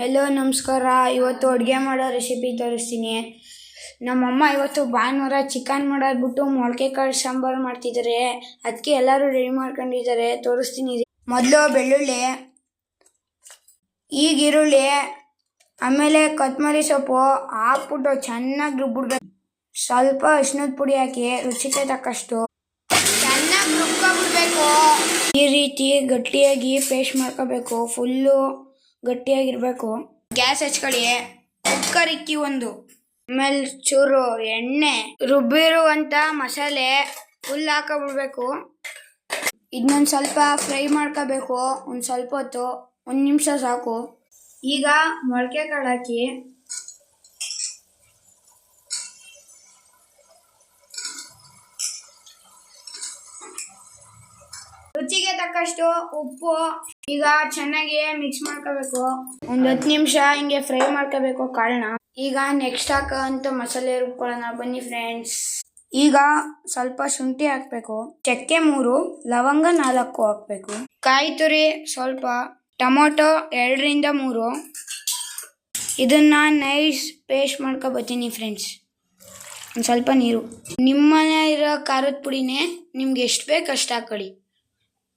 Hello ನಮಸ್ಕಾರ. ಇವತ್ತು ಅಡುಗೆ ಮಾಡೋ ರೆಸಿಪಿ ತೋರಿಸ್ತೀನಿ. ನಮ್ಮಮ್ಮ ಇವತ್ತು ಭಾನುವಾರ ಚಿಕನ್ ಮಾಡೋದ್ಬಿಟ್ಟು ಮೊಳಕೆ ಕಾಳು ಸಾಂಬಾರು ಮಾಡ್ತಿದ್ದಾರೆ ಅದಕ್ಕೆ ಎಲ್ಲರೂ ರೆಡಿ ಮಾಡ್ಕೊಂಡಿದ್ದಾರೆ ತೋರಿಸ್ತೀನಿ. ಮೊದಲು ಬೆಳ್ಳುಳ್ಳಿ, ಈಗ ಈರುಳ್ಳಿ, ಆಮೇಲೆ ಕೊತ್ತಂಬರಿ ಸೊಪ್ಪು ಹಾಕ್ಬಿಟ್ಟು ಚೆನ್ನಾಗಿ ರುಬ್ಬಿಡ್ಬೇಕು. ಸ್ವಲ್ಪ ಅರಿಶಿನದ ಪುಡಿ ಹಾಕಿ ರುಚಿಗೆ ತಕ್ಕಷ್ಟು ಚೆನ್ನಾಗಿ ರುಬ್ಕೊಬಿಡ್ಬೇಕು. ಈ ರೀತಿ ಗಟ್ಟಿಯಾಗಿ ಪೇಸ್ಟ್ ಮಾಡ್ಕೋಬೇಕು. ಫುಲ್ಲು ಗಟ್ಟಿಯಾಗಿರ್ಬೇಕು. ಗ್ಯಾಸ್ ಹಚ್ಕೊಳ್ಳಿ. ಕುಕ್ಕರ್ ಇಕ್ಕಿ ಒಂದು. ಆಮೇಲೆ ಚೂರು ಎಣ್ಣೆ, ರುಬ್ಬಿರುವಂತ ಮಸಾಲೆ ಫುಲ್ ಹಾಕೊಬಿಡ್ಬೇಕು. ಇದನ್ನೊಂದು ಸ್ವಲ್ಪ ಫ್ರೈ ಮಾಡ್ಕೋಬೇಕು. ಒಂದು ಸ್ವಲ್ಪ ಹೊತ್ತು, ಒಂದು ನಿಮಿಷ ಸಾಕು. ಈಗ ಮೊಳಕೆ ಕಾಳು ಹಾಕಿ. ರುಚಿಗೆ ತಕ್ಕಷ್ಟು ಉಪ್ಪು ಈಗ ಚೆನ್ನಾಗಿ ಮಿಕ್ಸ್ ಮಾಡ್ಕೋಬೇಕು. ಒಂದ್ ಹತ್ತು ನಿಮಿಷ ಹಿಂಗೆ ಫ್ರೈ ಮಾಡ್ಕೋಬೇಕು ಕಾಳನ್ನ. ಈಗ ನೆಕ್ಸ್ಟ್ ಹಾಕೋಂತ ಮಸಾಲೆ ರುಬ್ಕೊಳ್ಳೋಣ ಬನ್ನಿ ಫ್ರೆಂಡ್ಸ್ ಈಗ ಸ್ವಲ್ಪ ಶುಂಠಿ ಹಾಕ್ಬೇಕು. ಚಕ್ಕೆ ಮೂರು, ಲವಂಗ ನಾಲ್ಕು ಹಾಕ್ಬೇಕು. ಕಾಯಿ ತುರಿ ಸ್ವಲ್ಪ, ಟೊಮೊಟೊ ಎರಡರಿಂದ ಮೂರು. ಇದನ್ನ ನೈಸ್ ಪೇಸ್ಟ್ ಮಾಡ್ಕೊ ಬರ್ತೀನಿ ಫ್ರೆಂಡ್ಸ್ ಒಂದು ಸ್ವಲ್ಪ ನೀರು. ನಿಮ್ಮನೆ ಇರೋ ಖಾರದ ಪುಡಿನೇ ನಿಮ್ಗೆ ಎಷ್ಟು ಬೇಕು ಅಷ್ಟು ಹಾಕೊಳ್ಳಿ.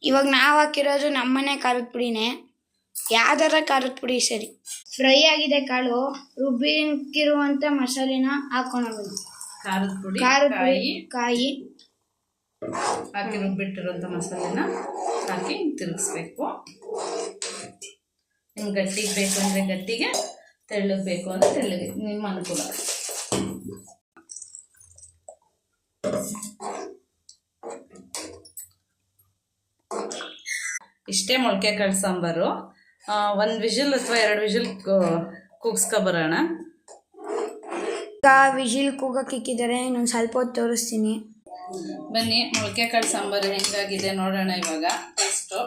ಇವಾಗ ನಾವು ಹಾಕಿರೋದು ನಮ್ಮನೆ ಖಾರದ ಪುಡಿನೇ. ಯಾವ್ದಾರ ಖಾರದ ಪುಡಿ ಸರಿ. ಫ್ರೈ ಆಗಿದೆ ಕಾಳು ರುಬ್ಬಿಕ್ಕಿರುವಂತ ಮಸಾಲೆನ ಹಾಕೊಂಡೋಗ್ಬೇಕು ಖಾರದ ಪುಡಿ ಖಾರದ ಕಾಯಿ. ಕಾಯಿ. ಹಾಕಿ ರುಬ್ಬಿಟ್ಟಿರುವಂತ ಮಸಾಲೆನ ಹಾಕಿ ತಿರುಗಿಸ್ಬೇಕು. ನಿಮ್ಗೆ ಗಟ್ಟಿಗೆ ಬೇಕು ಅಂದರೆ ಗಟ್ಟಿಗೆ ತೆಳ್ಳಗೆ ಬೇಕು ಅಂದರೆ ತೆಳ್ಳಗೆ ನಿಮ್ಮ ಅನುಕೂಲ. ಇಷ್ಟೇ ಮೊಳಕೆ ಕಾಳು ಸಾಂಬಾರು. ಒಂದು ವಿಜಿಲ್ ಅಥವಾ ಎರಡು ವಿಜಿಲ್ ಕೂಗ್ಸ್ಕೊಬರೋಣ ಈಗ ವಿಜಿಲ್ ಕೂಗಕ್ಕೆ ಇಕ್ಕಿದ್ದಾರೆ ಇನ್ನೊಂದು ಸ್ವಲ್ಪ ಹೊತ್ತು ತೋರಿಸ್ತೀನಿ. ಬನ್ನಿ ಮೊಳಕೆ ಕಾಳು ಸಾಂಬಾರು ಹೆಂಗಾಗಿದೆ ನೋಡೋಣ ಇವಾಗ ಫಸ್ಟು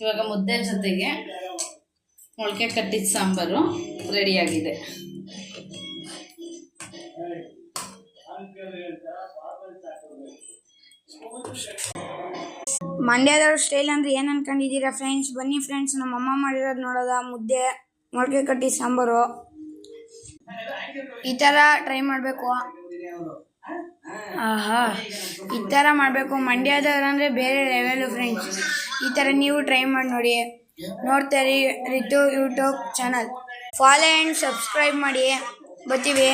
ಇವಾಗ ಮುದ್ದೆ ಜೊತೆಗೆ ಮೊಳಕೆ ಕಟ್ಟಿದ ಸಾಂಬಾರು ರೆಡಿಯಾಗಿದೆ ಮಂಡ್ಯದವ್ರ ಸ್ಟೈಲ್ ಅಂದ್ರೆ ಏನ್ ಅನ್ಕೊಂಡಿದ್ದೀರಾ ಫ್ರೆಂಡ್ಸ್ ಬನ್ನಿ ಫ್ರೆಂಡ್ಸ್ ನಮ್ಮ ಅಮ್ಮ ಮಾಡಿರೋದು ನೋಡೋದ, ಮುದ್ದೆ, ಮೊಳಕೆ ಕಟ್ಟಿ ಸಾಂಬಾರು. ಈ ಥರ ಟ್ರೈ ಮಾಡಬೇಕು. ಆಹಾ, ಈ ಥರ ಮಾಡಬೇಕು. ಮಂಡ್ಯದವ್ರು ಅಂದ್ರೆ ಬೇರೆ ಲೆವೆಲು ಫ್ರೆಂಡ್ಸ್ ಈ ಥರ ನೀವು ಟ್ರೈ ಮಾಡಿ ನೋಡಿ. ನೋಡ್ತಾರೆ Ritu YouTube channel follow and subscribe ಮಾಡಿ. ಬರ್ತೀವಿ.